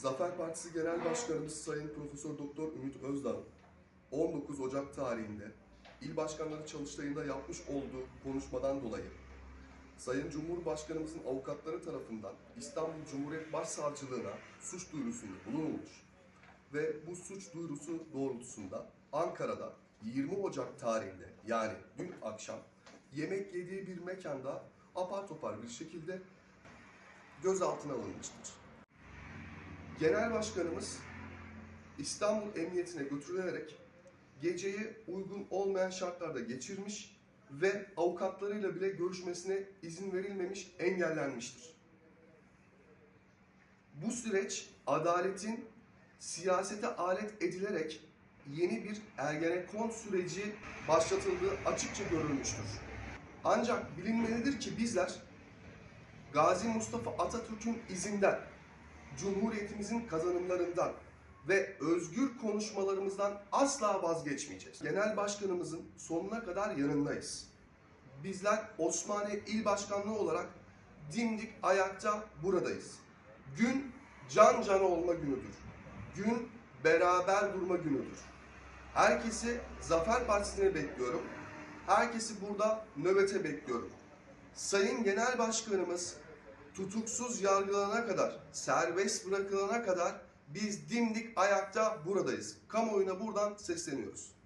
Zafer Partisi Genel Başkanımız Sayın Profesör Doktor Ümit Özdağ 19 Ocak tarihinde il başkanları çalıştayında yapmış olduğu konuşmadan dolayı Sayın Cumhurbaşkanımızın avukatları tarafından İstanbul Cumhuriyet Başsavcılığına suç duyurusunda bulunulmuş ve bu suç duyurusu doğrultusunda Ankara'da 20 Ocak tarihinde yani dün akşam yemek yediği bir mekanda apar topar bir şekilde gözaltına alınmıştır. Genel Başkanımız İstanbul Emniyetine götürülerek geceyi uygun olmayan şartlarda geçirmiş ve avukatlarıyla bile görüşmesine izin verilmemiş, engellenmiştir. Bu süreç adaletin siyasete alet edilerek yeni bir Ergenekon süreci başlatıldığı açıkça görülmüştür. Ancak bilinmelidir ki bizler Gazi Mustafa Atatürk'ün izinden Cumhuriyetimizin kazanımlarından ve özgür konuşmalarımızdan asla vazgeçmeyeceğiz. Genel Başkanımızın sonuna kadar yanındayız. Bizler Osmaniye İl Başkanlığı olarak dimdik ayakta buradayız. Gün can cana olma günüdür. Gün beraber durma günüdür. Herkesi Zafer Partisi'ne bekliyorum. Herkesi burada nöbete bekliyorum. Sayın Genel Başkanımız tutuksuz yargılanana kadar, serbest bırakılana kadar biz dimdik ayakta buradayız. Kamuoyuna buradan sesleniyoruz.